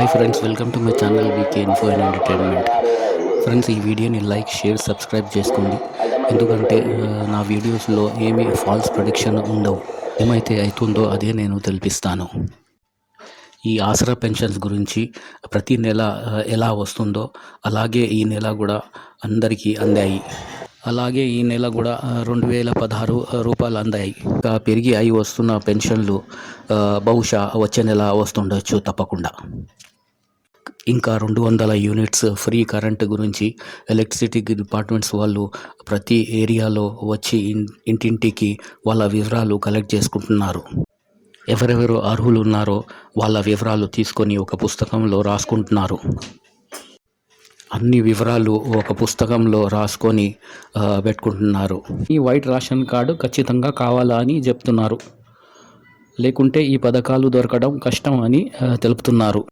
Hi friends welcome to my channel VK info and entertainment friends ఈ వీడియోని like share subscribe చేసుకోండి. ఎందుకంటే నా వీడియోస్లో ఏమీ ఫాల్స్ ప్రొడిక్షన్ ఉండవు. ఏమైతే అవుతుందో అదే నేను తెలిపిస్తాను. ఈ ఆసరా పెన్షన్స్ గురించి ప్రతి నెల ఎలా వస్తుందో అలాగే ఈ నెల కూడా అందరికీ అందాయి. అలాగే ఈ నెల కూడా రెండు వేల పదహారు రూపాయలు అందాయి. ఇంకా పెరిగి అయి వస్తున్న పెన్షన్లు బహుశా వచ్చే నెల వస్తుండొచ్చు తప్పకుండా. ఇంకా రెండు వందల యూనిట్స్ ఫ్రీ కరెంట్ గురించి ఎలక్ట్రిసిటీ డిపార్ట్మెంట్స్ వాళ్ళు ప్రతి ఏరియాలో వచ్చి ఇంటింటికి వాళ్ళ వివరాలు కలెక్ట్ చేసుకుంటున్నారు. ఎవరెవరు అర్హులు ఉన్నారో వాళ్ళ వివరాలు తీసుకొని ఒక పుస్తకంలో రాసుకుంటున్నారు. అన్ని వివరాలు ఒక పుస్తకంలో రాసుకొని పెట్టుకుంటున్నారు. ఈ వైట్ రేషన్ కార్డు ఖచ్చితంగా కావాలా అని చెప్తున్నారు. లేకుంటే ఈ పథకాలు దొరకడం కష్టం అని తెలుపుతున్నారు.